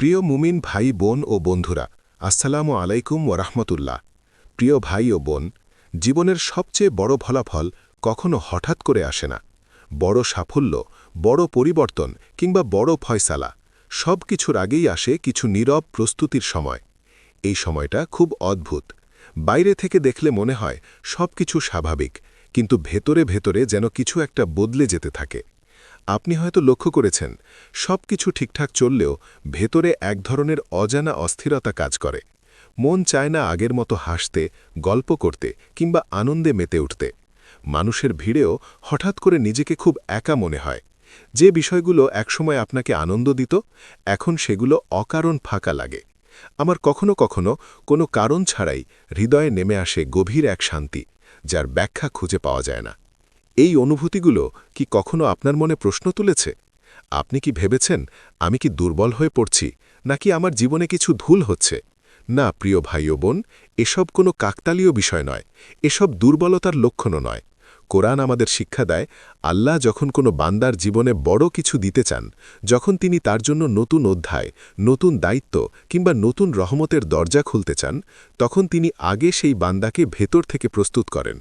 প্রিয় মুমিন ভাই, বোন ও বন্ধুরা, আসসালামু আলাইকুম ওরহমতুল্লাহ প্রিয় ভাই ও বোন, জীবনের সবচেয়ে বড় ফলাফল কখনো হঠাৎ করে আসে না। বড় সাফল্য, বড় পরিবর্তন কিংবা বড় ফয়সালা, সব কিছুর আগেই আসে কিছু নীরব প্রস্তুতির সময়। এই সময়টা খুব অদ্ভুত। বাইরে থেকে দেখলে মনে হয় সব কিছু স্বাভাবিক, কিন্তু ভেতরে ভেতরে যেন কিছু একটা বদলে যেতে থাকে। আপনি হয়তো লক্ষ্য করেছেন সব কিছু ঠিকঠাক চললেও ভেতরে এক ধরনের অজানা অস্থিরতা কাজ করে। মন চায় না আগের মতো হাসতে, গল্প করতে কিংবা আনন্দে মেতে উঠতে। মানুষের ভিড়েও হঠাৎ করে নিজেকে খুব একা মনে হয়। যে বিষয়গুলো একসময় আপনাকে আনন্দ দিত, এখন সেগুলো অকারণ ফাঁকা লাগে। আমার কখনো কখনো কোনো কারণ ছাড়াই হৃদয়ে নেমে আসে গভীর এক শান্তি, যার ব্যাখ্যা খুঁজে পাওয়া যায় না। এই অনুভূতিগুলো কি কখনো আপনার মনে প্রশ্ন তুলেছে? আপনি কি ভেবেছেন আমি কি দুর্বল হয়ে পড়ছি, নাকি আমার জীবনে কিছু ভুল হচ্ছে? না, প্রিয় ভাই ও বোন, এসব কোনো কাকতালীয় বিষয় নয়, এসব দুর্বলতার লক্ষণও নয়। কোরআন আমাদের শিক্ষা দেয়, আল্লাহ যখন কোনো বান্দার জীবনে বড় কিছু দিতে চান, যখন তিনি তার জন্য নতুন অধ্যায়, নতুন দায়িত্ব কিংবা নতুন রহমতের দরজা খুলতে চান, তখন তিনি আগে সেই বান্দাকে ভেতর থেকে প্রস্তুত করেন।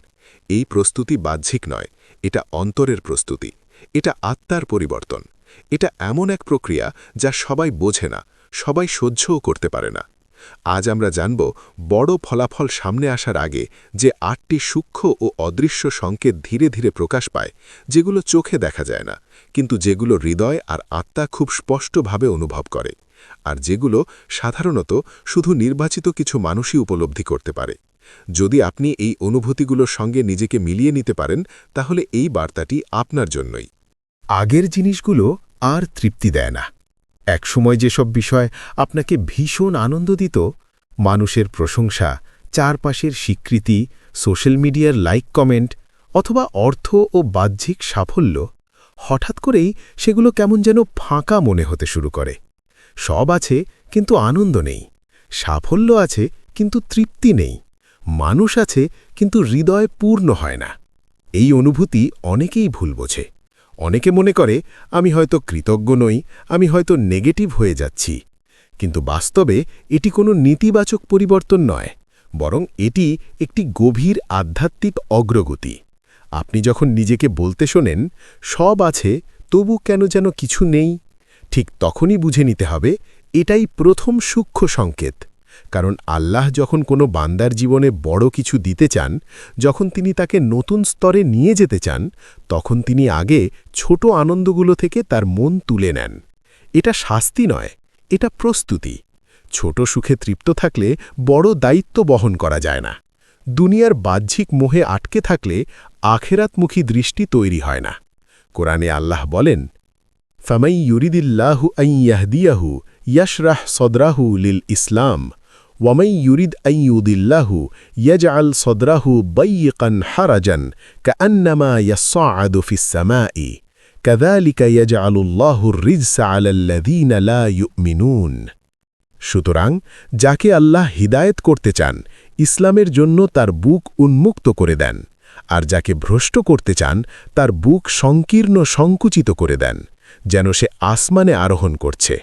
এই প্রস্তুতি বাহ্যিক নয়, এটা অন্তরের প্রস্তুতি। এটা আত্মার পরিবর্তন। এটা এমন এক প্রক্রিয়া যা সবাই বোঝে না, সবাই সহ্যও করতে পারে না। আজ আমরা জানব বড় ফলাফল সামনে আসার আগে যে আটটি সূক্ষ্ম ও অদৃশ্য সংকেত ধীরে ধীরে প্রকাশ পায়, যেগুলো চোখে দেখা যায় না, কিন্তু যেগুলো হৃদয় আর আত্মা খুব স্পষ্টভাবে অনুভব করে, আর যেগুলো সাধারণত শুধু নির্বাচিত কিছু মানুষই উপলব্ধি করতে পারে। যদি আপনি এই অনুভূতিগুলোর সঙ্গে নিজেকে মিলিয়ে নিতে পারেন, তাহলে এই বার্তাটি আপনার জন্যই। আগের জিনিসগুলো আর তৃপ্তি দেয় না। একসময় যেসব বিষয় আপনাকে ভীষণ আনন্দ দিত, মানুষের প্রশংসা, চারপাশের স্বীকৃতি, সোশ্যাল মিডিয়ার লাইক কমেন্ট অথবা অর্থ ও বাহ্যিক সাফল্য, হঠাৎ করেই সেগুলো কেমন যেন ফাঁকা মনে হতে শুরু করে। সব আছে, কিন্তু আনন্দ নেই। সাফল্য আছে, কিন্তু তৃপ্তি নেই। মানুষ আছে, কিন্তু হৃদয় পূর্ণ হয় না। এই অনুভূতি অনেকেই ভুল বোঝে। অনেকে মনে করে, আমি হয়তো কৃতজ্ঞ নই, আমি হয়তো নেগেটিভ হয়ে যাচ্ছি। কিন্তু বাস্তবে এটি কোনো নেতিবাচক পরিবর্তন নয়, বরং এটি একটি গভীর আধ্যাত্মিক অগ্রগতি। আপনি যখন নিজেকে বলতে শোনেন, সব আছে, তবু কেন যেন কিছু নেই, ঠিক তখনই বুঝে নিতে হবে, এটাই প্রথম সূক্ষ্ম সংকেত। কারণ আল্লাহ যখন কোনো বান্দার জীবনে বড় কিছু দিতে চান, যখন তিনি তাকে নতুন স্তরে নিয়ে যেতে চান, তখন তিনি আগে ছোট আনন্দগুলো থেকে তার মন তুলে নেন। এটা শাস্তি নয়, এটা প্রস্তুতি। ছোট সুখে তৃপ্ত থাকলে বড় দায়িত্ব বহন করা যায় না। দুনিয়ার বাহ্যিক মোহে আটকে থাকলে আখেরাতমুখী দৃষ্টি তৈরি হয় না। কোরআনে আল্লাহ বলেন, ফামাই ইউরিদিল্লাহু আইয়াহদিয়াহু ইয়াশরাহ সদরাহু লিল ইসলাম। ওয়ামাই ইউরিদ আইয়ুদিল্লাহু ইয়াজআল সদরাহু বাইয়িকান হারাজান কাআন্নামা ইয়াসআদু ফিস সামাই কাযালিকা ইয়াজআলুল্লাহু রিজসা আলাল্লাযীনা লা ইউমিনুন সুতরাং, যাকে আল্লাহ হিদায়েত করতে চান, ইসলামের জন্য তার বুক উন্মুক্ত করে দেন, আর যাকে ভ্রষ্ট করতে চান, তার বুক সংকীর্ণ সংকুচিত করে দেন, যেন সে আসমানে আরোহণ করছে।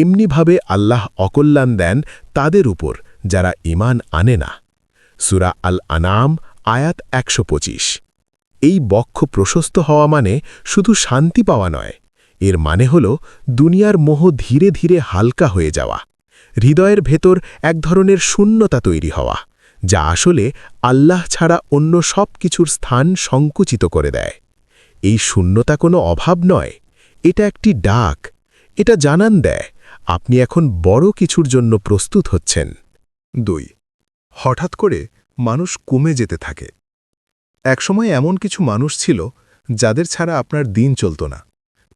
এমনিভাবে আল্লাহ অকল্যাণ দেন তাদের উপর, যারা ইমান আনে না। সুরা আল আনাম আয়াত একশো পঁচিশ। এই বক্ষ প্রশস্ত হওয়া মানে শুধু শান্তি পাওয়া নয়, এর মানে হল দুনিয়ার মোহ ধীরে ধীরে হালকা হয়ে যাওয়া, হৃদয়ের ভেতর এক ধরনের শূন্যতা তৈরি হওয়া, যা আসলে আল্লাহ ছাড়া অন্য সব কিছুর স্থান সংকুচিত করে দেয়। এই শূন্যতা কোনো অভাব নয়, এটা একটি ডাক, এটা জানান দেয় আপনি এখন বড় কিছুর জন্য প্রস্তুত হচ্ছেন। দুই, হঠাৎ করে মানুষ কমে যেতে থাকে। একসময় এমন কিছু মানুষ ছিল যাদের ছাড়া আপনার দিন চলত না।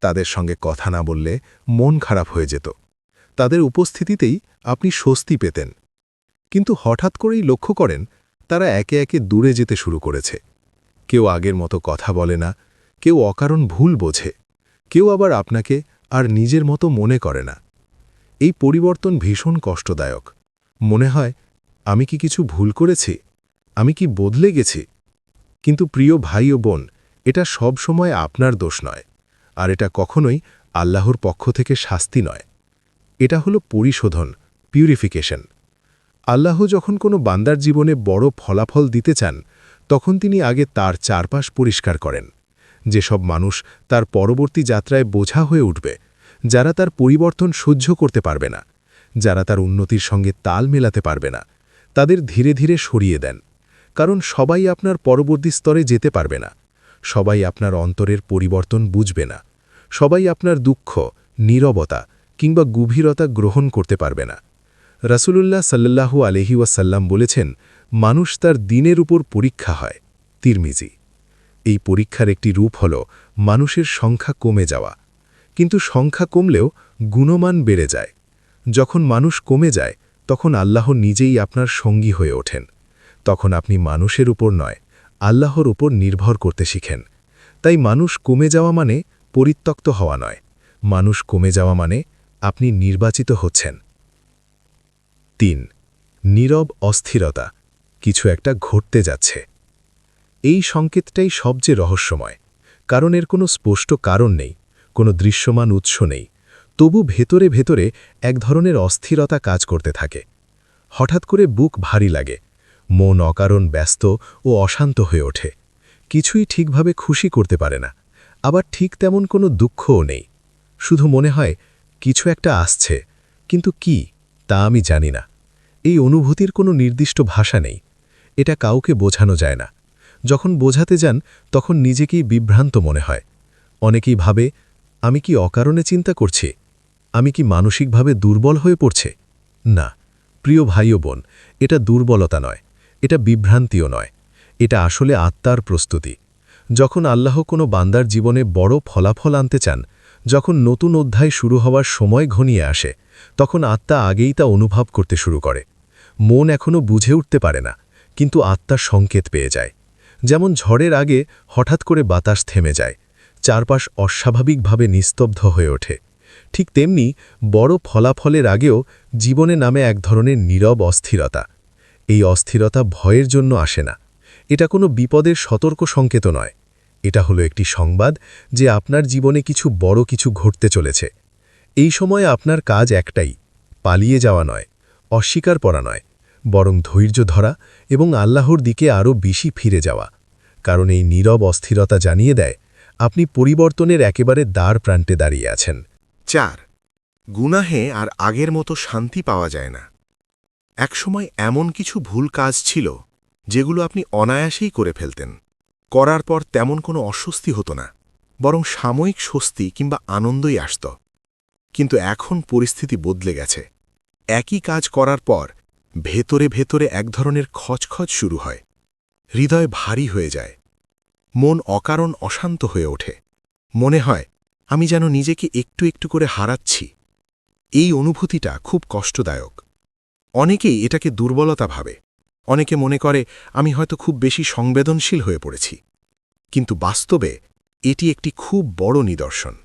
তাদের সঙ্গে কথা না বললে মন খারাপ হয়ে যেত। তাদের উপস্থিতিতেই আপনি স্বস্তি পেতেন। কিন্তু হঠাৎ করেই লক্ষ্য করেন, তারা একে একে দূরে যেতে শুরু করেছে। কেউ আগের মতো কথা বলে না, কেউ অকারণ ভুল বোঝে, কেউ আবার আপনাকে আর নিজের মতো মনে করে না। এই পরিবর্তন ভীষণ কষ্টদায়ক। মনে হয়, আমি কি কিছু ভুল করেছি? আমি কি বদলে গেছি? কিন্তু প্রিয় ভাই ও বোন, এটা সব সময় আপনার দোষ নয়, আর এটা কখনোই আল্লাহর পক্ষ থেকে শাস্তি নয়। এটা হলো পরিশোধন পিউরিফিকেশন আল্লাহ যখন কোনো বান্দার জীবনে বড় ফলাফল দিতে চান, তখন তিনি আগে তার চারপাশ পরিষ্কার করেন। যেসব মানুষ তার পরবর্তী যাত্রায় বোঝা হয়ে উঠবে যারা তার পরিবর্তন সহ্য করতে পারবে না, যারা তার উন্নতির সঙ্গে তাল মেলাতে পারবে না, তাদের ধীরে ধীরে সরিয়ে দেন। কারণ সবাই আপনার পরবর্তী স্তরে যেতে পারবে না। সবাই আপনার অন্তরের পরিবর্তন বুঝবে না। সবাই আপনার দুঃখ, নীরবতা কিংবা গভীরতা গ্রহণ করতে পারবে না। রাসূলুল্লাহ সাল্লাল্লাহু আলহি ওয়াসাল্লাম বলেছেন, মানুষ তার দিনের উপর পরীক্ষা হয়। তিরমিজি। এই পরীক্ষার একটি রূপ হল, মানুষের সংখ্যা কমে যাওয়া। কিন্তু সংখ্যা কমলেও গুণমান বেড়ে যায়। যখন মানুষ কমে যায়, তখন আল্লাহ নিজেই আপনার সঙ্গী হয়ে ওঠেন। তখন আপনি মানুষের উপর নয়, আল্লাহর উপর নির্ভর করতে শিখেন। তাই মানুষ কমে যাওয়া মানে পরিত্যক্ত হওয়া নয়। মানুষ কমে যাওয়া মানে আপনি নির্বাচিত হচ্ছেন। তিন, নীরব অস্থিরতা। কিছু একটা ঘটতে যাচ্ছে। এই সংকেতটাই সবচেয়ে রহস্যময়, কারণ এর কোনো স্পষ্ট কারণ নেই। কোনো দৃশ্যমান উৎস নেই, তবু ভেতরে ভেতরে এক ধরনের অস্থিরতা কাজ করতে থাকে। হঠাৎ করে বুক ভারী লাগে, মন অকারণ ব্যস্ত ও অশান্ত হয়ে ওঠে। কিছুই ঠিকভাবে খুশি করতে পারে না, আবার ঠিক তেমন কোনো দুঃখও নেই। শুধু মনে হয়, কিছু একটা আসছে, কিন্তু কি তা আমি জানি না। এই অনুভূতির কোনো নির্দিষ্ট ভাষা নেই, এটা কাউকে বোঝানো যায় না। যখন বোঝাতে যান, তখন নিজেকেই বিভ্রান্ত মনে হয়। অনেকেই ভাবে আমি কি অকারণে চিন্তা করছি? আমি কি মানসিকভাবে দুর্বল হয়ে পড়ছে? না। প্রিয় ভাই ও বোন, এটা দুর্বলতা নয়, এটা বিভ্রান্তিও নয়, এটা আসলে আত্মার প্রস্তুতি। যখন আল্লাহ কোনো বান্দার জীবনে বড় ফলাফল আনতে চান, যখন নতুন অধ্যায় শুরু হওয়ার সময় ঘনিয়ে আসে, তখন আত্মা আগেই তা অনুভব করতে শুরু করে। মন এখনও বুঝে উঠতে পারে না, কিন্তু আত্মা সংকেত পেয়ে যায়। যেমন ঝড়ের আগে হঠাৎ করে বাতাস থেমে যায় চারপাশ অস্বাভাবিকভাবে নিস্তব্ধ হয়ে ওঠে। ঠিক তেমনি বড় ফলাফলের আগেও জীবনে নামে এক ধরনের নীরব অস্থিরতা। এই অস্থিরতা ভয়ের জন্য আসে না। এটা কোনো বিপদের সতর্ক সংকেত নয়। এটা হলো একটি সংবাদ যে আপনার জীবনে কিছু বড় কিছু ঘটতে চলেছে। এই সময়ে আপনার কাজ একটাই, পালিয়ে যাওয়া নয়, অস্বীকার করা নয়, বরং ধৈর্য ধরা এবং আল্লাহর দিকে আরও বেশি ফিরে যাওয়া। কারণ এই নীরব অস্থিরতা জানিয়ে দেয় আপনি পরিবর্তনের একেবারে দ্বার প্রান্তে দাঁড়িয়ে আছেন। চার, গুনাহে আর আগের মতো শান্তি পাওয়া যায় না। একসময় এমন কিছু ভুল কাজ ছিল, যেগুলো আপনি অনায়াসেই করে ফেলতেন। করার পর তেমন কোনো অস্বস্তি হতো না, বরং সাময়িক স্বস্তি কিংবা আনন্দই আসত। কিন্তু এখন পরিস্থিতি বদলে গেছে। একই কাজ করার পর ভেতরে ভেতরে এক ধরনের খচখচ শুরু হয়। হৃদয় ভারী হয়ে যায়। মন অকারণ অশান্ত হয়ে ওঠে। মনে হয়, আমি যেন নিজেকে একটু একটু করে হারাচ্ছি। এই অনুভূতিটা খুব কষ্টদায়ক। অনেকেই এটাকে দুর্বলতা ভাবে। অনেকে মনে করে, আমি হয়তো খুব বেশি সংবেদনশীল হয়ে পড়েছি। কিন্তু বাস্তবে, এটি একটি খুব বড় নিদর্শন।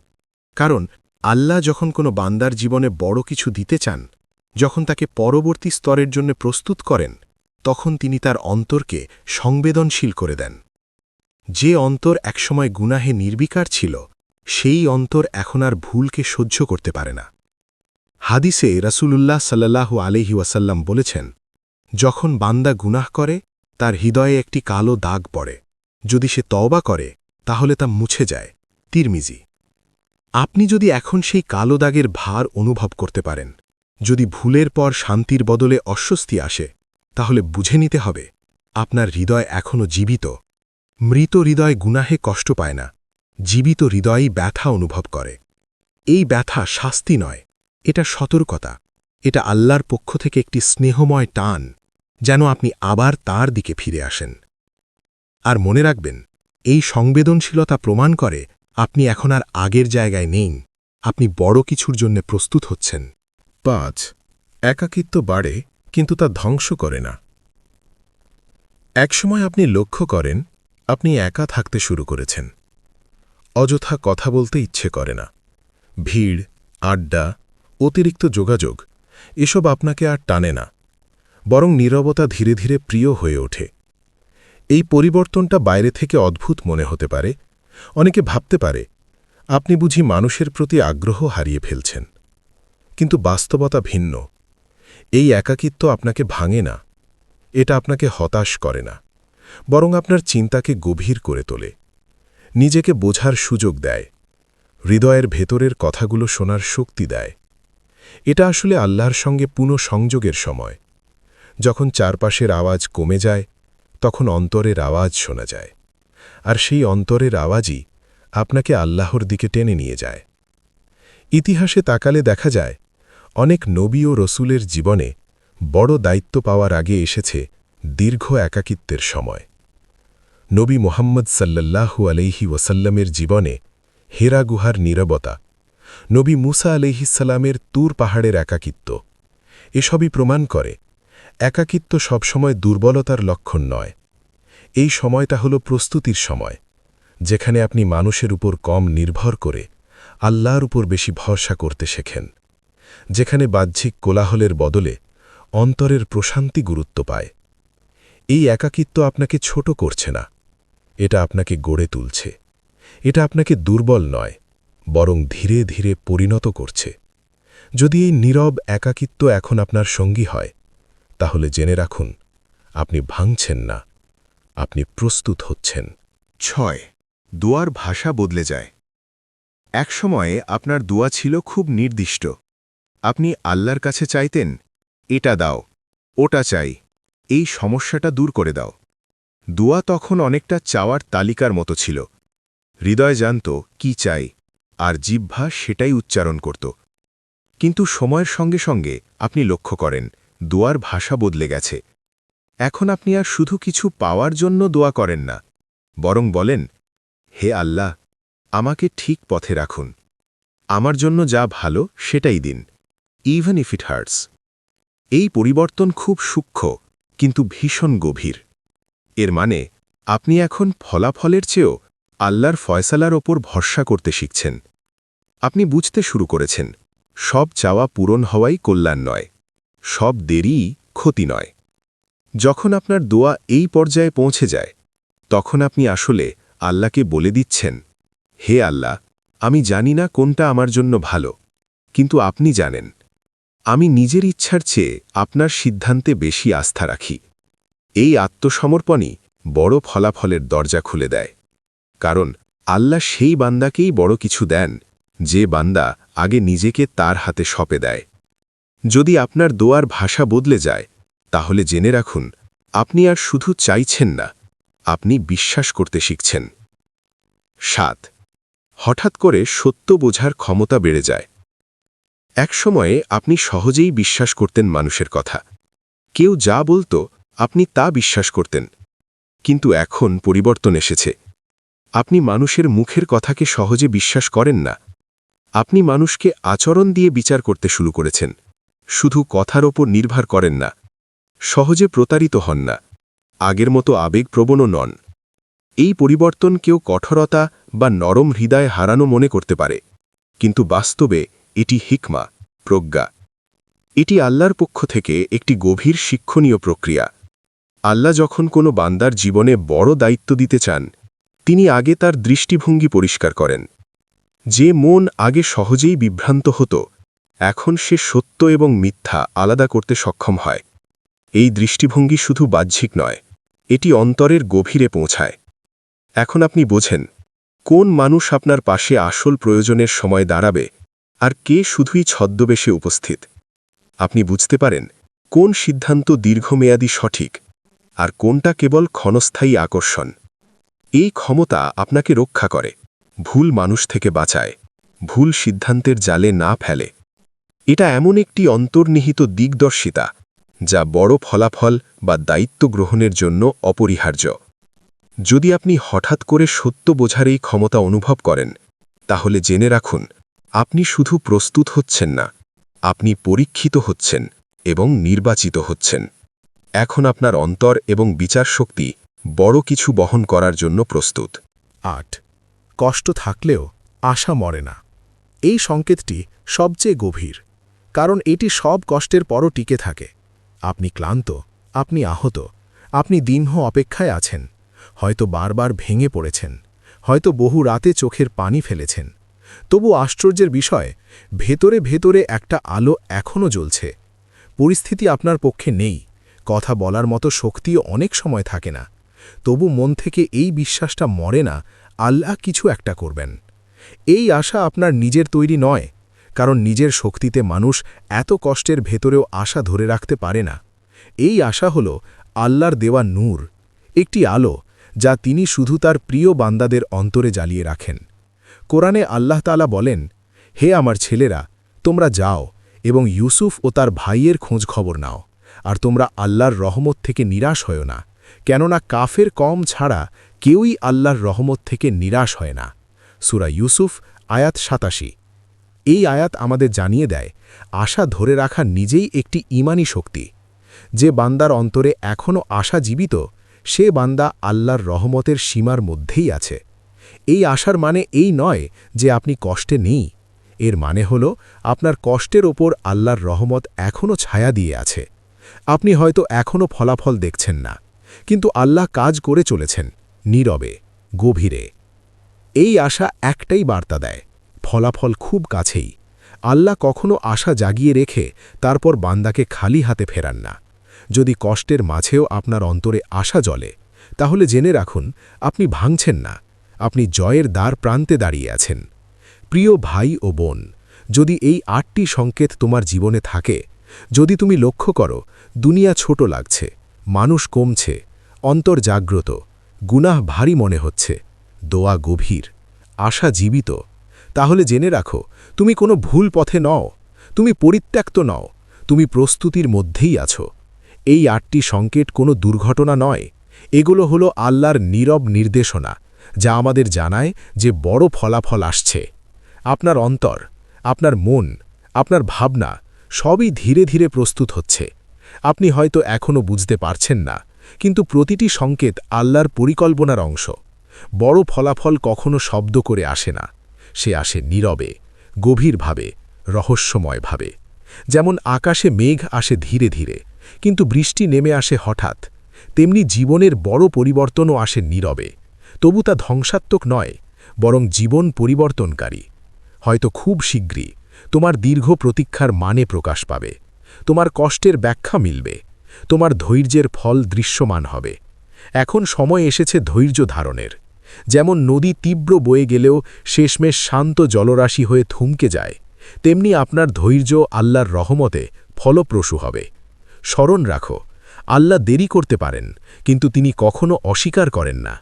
কারণ, আল্লাহ যখন কোনো বান্দার জীবনে বড় কিছু দিতে চান, যখন তাকে পরবর্তী স্তরের জন্য প্রস্তুত করেন, তখন তিনি তার অন্তরকে সংবেদনশীল করে দেন। যে অন্তর একসময় গুনাহে নির্বিকার ছিল, সেই অন্তর এখন আর ভুলকে সহ্য করতে পারে না। হাদিসে রাসুলুল্লাহ সাল্লাল্লাহু আলহি ওয়াসাল্লাম বলেছেন, যখন বান্দা গুনাহ করে, তার হৃদয়ে একটি কালো দাগ পড়ে। যদি সে তওবা করে, তাহলে তা মুছে যায়। তিরমিজি। আপনি যদি এখন সেই কালো দাগের ভার অনুভব করতে পারেন, যদি ভুলের পর শান্তির বদলে অস্বস্তি আসে, তাহলে বুঝে নিতে হবে, আপনার হৃদয় এখনও জীবিত। মৃত হৃদয় গুনাহে কষ্ট পায় না, জীবিত হৃদয়ই ব্যথা অনুভব করে। এই ব্যথা শাস্তি নয়, এটা সতর্কতা, এটা আল্লাহর পক্ষ থেকে একটি স্নেহময় টান, যেন আপনি আবার তার দিকে ফিরে আসেন। আর মনে রাখবেন, এই সংবেদনশীলতা প্রমাণ করে আপনি এখন আর আগের জায়গায় নেই, আপনি বড় কিছুর জন্য প্রস্তুত হচ্ছেন। পাঁচ, একাকিত্ব বাড়ে, কিন্তু তা ধ্বংস করে না। একসময় আপনি লক্ষ্য করেন আপনি একা থাকতে শুরু করেছেন। অযথা কথা বলতে ইচ্ছে করে না। ভিড়, আড্ডা, অতিরিক্ত যোগাযোগ, এসব আপনাকে আর টানে না। বরং নীরবতা ধীরে ধীরে প্রিয় হয়ে ওঠে। এই পরিবর্তনটা বাইরে থেকে অদ্ভুত মনে হতে পারে। অনেকে ভাবতে পারে, আপনি বুঝি মানুষের প্রতি আগ্রহ হারিয়ে ফেলছেন। কিন্তু বাস্তবতা ভিন্ন। এই একাকিত্ব আপনাকে ভাঙে না। এটা আপনাকে হতাশ করে না। বরং আপনার চিন্তাকে গভীর করে তোলে। নিজেকে বোঝার সুযোগ দেয়। হৃদয়ের ভেতরের কথাগুলো শোনার শক্তি দেয়। এটা আসলে আল্লাহর সঙ্গে পুনঃ সংযোগের সময়। যখন চারপাশের আওয়াজ কমে যায়, তখন অন্তরের আওয়াজ শোনা যায়। আর সেই অন্তরের আওয়াজই আপনাকে আল্লাহর দিকে টেনে নিয়ে যায়। ইতিহাসে তাকালে দেখা যায়, অনেক নবী ও রসুলের জীবনে বড় দায়িত্ব পাওয়ার আগে এসেছে দীর্ঘ একাকিত্বের সময়। নবী মোহাম্মদ সাল্লাল্লাহু আলহি ওসাল্লামের জীবনে হেরা গুহার নীরবতা, নবী মুসা আলহিসাল্লামের তুর পাহাড়ের একাকিত্ব, এসবই প্রমাণ করে একাকিত্ব সবসময় দুর্বলতার লক্ষণ নয়। এই সময়টা হল প্রস্তুতির সময়, যেখানে আপনি মানুষের উপর কম নির্ভর করে আল্লাহর উপর বেশি ভরসা করতে শেখেন, যেখানে বাহ্যিক কোলাহলের বদলে অন্তরের প্রশান্তি গুরুত্ব পায়। এই একাকিত্ব আপনাকে ছোট করছে না। এটা আপনাকে গড়ে তুলছে। এটা আপনাকে দুর্বল নয়, বরং ধীরে ধীরে পরিণত করছে। যদি এই নীরব একাকিত্ব এখন আপনার সঙ্গী হয়, তাহলে জেনে রাখুন, আপনি ভাঙছেন না, আপনি প্রস্তুত হচ্ছেন। ছয়, দোয়ার ভাষা বদলে যায়। এক সময়ে আপনার দোয়া ছিল খুব নির্দিষ্ট। আপনি আল্লাহর কাছে চাইতেন, এটা দাও, ওটা চাই। এই সমস্যাটা দূর করে দাও। দোয়া তখন অনেকটা চাওয়ার তালিকার মতো ছিল। হৃদয় জানত, কি চাই? আর জিহ্বা সেটাই উচ্চারণ করত। কিন্তু সময়ের সঙ্গে সঙ্গে আপনি লক্ষ্য করেন, দোয়ার ভাষা বদলে গেছে। এখন আপনি আর শুধু কিছু পাওয়ার জন্য দোয়া করেন না। বরং বলেন, হে আল্লাহ, আমাকে ঠিক পথে রাখুন। আমার জন্য যা ভালো সেটাই দিন ইভেন ইফ ইট হার্টস এই পরিবর্তন খুব সূক্ষ্ম। কিন্তু ভীষণ গভীর। এর মানে আপনি এখন ফলাফলের চেয়েও আল্লাহর ফয়সালার ওপর ভরসা করতে শিখছেন। আপনি বুঝতে শুরু করেছেন, সব চাওয়া পূরণ হওয়াই কল্যাণ নয়, সব দেরিই ক্ষতি নয়। যখন আপনার দোয়া এই পর্যায়ে পৌঁছে যায়, তখন আপনি আসলে আল্লাহকে বলে দিচ্ছেন, হে আল্লাহ, আমি জানি না কোনটা আমার জন্য ভালো, কিন্তু আপনি জানেন আমি নিজের ইচ্ছার চেয়ে আপনার সিদ্ধান্তে বেশি আস্থা রাখি। এই আত্মসমর্পণই বড় ফলাফলের দরজা খুলে দেয়। কারণ আল্লাহ সেই বান্দাকেই বড় কিছু দেন, যে বান্দা আগে নিজেকে তার হাতে সপে দেয়। যদি আপনার দোয়ার ভাষা বদলে যায়, তাহলে জেনে রাখুন, আপনি আর শুধু চাইছেন না, আপনি বিশ্বাস করতে শিখছেন। সাত, হঠাৎ করে সত্য বোঝার ক্ষমতা বেড়ে যায়। এক সময়ে আপনি সহজেই বিশ্বাস করতেন মানুষের কথা। কেউ যা বলতো, আপনি তা বিশ্বাস করতেন। কিন্তু এখন পরিবর্তন এসেছে। আপনি মানুষের মুখের কথাকে সহজে বিশ্বাস করেন না। আপনি মানুষকে আচরণ দিয়ে বিচার করতে শুরু করেছেন। শুধু কথার ওপর নির্ভর করেন না। সহজে প্রতারিত হন না। আগের মতো আবেগপ্রবণও নন। এই পরিবর্তন কেউ কঠোরতা বা নরম হৃদয় হারানো মনে করতে পারে। কিন্তু বাস্তবে এটি হিকমা, প্রজ্ঞা। এটি আল্লাহর পক্ষ থেকে একটি গভীর শিক্ষণীয় প্রক্রিয়া। আল্লাহ যখন কোনো বান্দার জীবনে বড় দায়িত্ব দিতে চান, তিনি আগে তার দৃষ্টিভঙ্গি পরিষ্কার করেন। যে মন আগে সহজেই বিভ্রান্ত হতো, এখন সে সত্য এবং মিথ্যা আলাদা করতে সক্ষম হয়। এই দৃষ্টিভঙ্গি শুধু বাহ্যিক নয়, এটি অন্তরের গভীরে পৌঁছায়। এখন আপনি বোঝেন, কোন মানুষ আপনার পাশে আসল প্রয়োজনের সময় দাঁড়াবে আর কে শুধুই ছদ্মবেশে উপস্থিত? আপনি বুঝতে পারেন, কোন সিদ্ধান্ত দীর্ঘমেয়াদী সঠিক, আর কোনটা কেবল ক্ষণস্থায়ী আকর্ষণ। এই ক্ষমতা আপনাকে রক্ষা করে, ভুল মানুষ থেকে বাঁচায়, ভুল সিদ্ধান্তের জালে না ফেলে। এটা এমন একটি অন্তর্নিহিত দিগদর্শিতা, যা বড় ফলাফল বা দায়িত্ব গ্রহণের জন্য অপরিহার্য। যদি আপনি হঠাৎ করে সত্য বোঝার এই ক্ষমতা অনুভব করেন, তাহলে জেনে রাখুন আপনি শুধু প্রস্তুত হচ্ছেন না, আপনি পরীক্ষিত হচ্ছেন এবং নির্বাচিত হচ্ছেন। এখন আপনার অন্তর এবং বিচার শক্তি বড় কিছু বহন করার জন্য প্রস্তুত। আট, কষ্ট থাকলেও আশা মরে না। এই সংকেতটি সবচেয়ে গভীর, কারণ এটি সব কষ্টের পরও টিকে থাকে। আপনি ক্লান্ত, আপনি আহত, আপনি দিনহ অপেক্ষায় আছেন, হয়তো বারবার ভেঙে পড়েছেন, হয়তো বহু রাতে চোখের পানি ফেলেছেন। তবু আশ্চর্যের বিষয়, ভেতরে ভেতরে একটা আলো এখনও জ্বলছে। পরিস্থিতি আপনার পক্ষে নেই, কথা বলার মতো শক্তিও অনেক সময় থাকে না। তবু মন থেকে এই বিশ্বাসটা মরে না, আল্লাহ কিছু একটা করবেন। এই আশা আপনার নিজের তৈরি নয়, কারণ নিজের শক্তিতে মানুষ এত কষ্টের ভেতরেও আশা ধরে রাখতে পারে না। এই আশা হল আল্লাহর দেওয়া নূর, একটি আলো যা তিনি শুধু তার প্রিয় বান্দাদের অন্তরে জ্বালিয়ে রাখেন। কোরআনে আল্লাহ তালা বলেন, হে আমার ছেলেরা, তোমরা যাও এবং ইউসুফ ও তার ভাইয়ের খোঁজ খবর নাও, আর তোমরা আল্লাহর রহমত থেকে নিরাশ হয় না, কেননা কাফের কম ছাড়া কেউই আল্লাহর রহমত থেকে নিরাশ হয় না। সুরা ইউসুফ, আয়াত সাতাশি। এই আয়াত আমাদের জানিয়ে দেয়, আশা ধরে রাখা নিজেই একটি ইমানি শক্তি। যে বান্দার অন্তরে এখনও আশা জীবিত, সে বান্দা আল্লাহর রহমতের সীমার মধ্যেই আছে। এই আশার মানে এই নয় যে আপনি কষ্টে নেই। এর মানে হল, আপনার কষ্টের ওপর আল্লাহর রহমত এখনও ছায়া দিয়ে আছে। আপনি হয়তো এখনও ফলাফল দেখছেন না, কিন্তু আল্লাহ কাজ করে চলেছেন, নীরবে, গভীরে। এই আশা একটাই বার্তা দেয়, ফলাফল খুব কাছেই। আল্লাহ কখনো আশা জাগিয়ে রেখে তারপর বান্দাকে খালি হাতে ফেরান না। যদি কষ্টের মাঝেও আপনার অন্তরে আশা জ্বলে, তাহলে জেনে রাখুন, আপনি ভাঙছেন না। আপনি জয়ের দ্বার প্রান্তে দাঁড়িয়ে আছেন। প্রিয় ভাই ও বোন, যদি এই আটটি সংকেত তোমার জীবনে থাকে, যদি তুমি লক্ষ্য করো, দুনিয়া ছোট লাগছে, মানুষ কমছে, অন্তর জাগ্রত, গুনাহ ভারী মনে হচ্ছে, দোয়া গভীর, আশা জীবিত, তাহলে জেনে রাখো, তুমি কোনো ভুল পথে নও, তুমি পরিত্যক্ত নও, তুমি প্রস্তুতির মধ্যেই আছো। এই আটটি সংকেত কোনো দুর্ঘটনা নয়, এগুলো হলো আল্লাহর নীরব নির্দেশনা যা আমাদের জানায় যে বড় ফলাফল আসছে। আপনার অন্তর, আপনার মন, আপনার ভাবনা সবই ধীরে ধীরে প্রস্তুত হচ্ছে। আপনি হয়তো এখনও বুঝতে পারছেন না, কিন্তু প্রতিটি সংকেত আল্লাহর পরিকল্পনার অংশ। বড় ফলাফল কখনো শব্দ করে আসে না। সে আসে নীরবে, গভীরভাবে, রহস্যময়ভাবে। যেমন আকাশে মেঘ আসে ধীরে ধীরে, কিন্তু বৃষ্টি নেমে আসে হঠাৎ, তেমনি জীবনের বড় পরিবর্তনও আসে নীরবে। তবু তা ধ্বংসাত্মক নয়, বরং জীবন পরিবর্তনকারী। হয়তো খুব শীঘ্রই তোমার দীর্ঘ প্রতীক্ষার মানে প্রকাশ পাবে, তোমার কষ্টের ব্যাখ্যা মিলবে, তোমার ধৈর্যের ফল দৃশ্যমান হবে। এখন সময় এসেছে ধৈর্য ধারণের। যেমন নদী তীব্র বয়ে গেলেও শেষমেশ শান্ত জলরাশি হয়ে থুমকে যায়, তেমনি আপনার ধৈর্য আল্লাহর রহমতে ফলপ্রসূ হবে। স্মরণ রাখো, আল্লাহ দেরি করতে পারেন, কিন্তু তিনি কখনো অস্বীকার করেন না।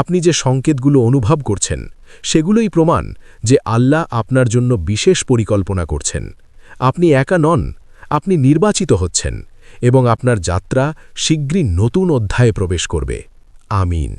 আপনি যে সংকেতগুলো অনুভব করছেন, সেগুলোই প্রমাণ যে আল্লাহ আপনার জন্য বিশেষ পরিকল্পনা করছেন। আপনি একা নন, আপনি নির্বাচিত হচ্ছেন এবং আপনার যাত্রা শীঘ্রই নতুন অধ্যায়ে প্রবেশ করবে। আমিন।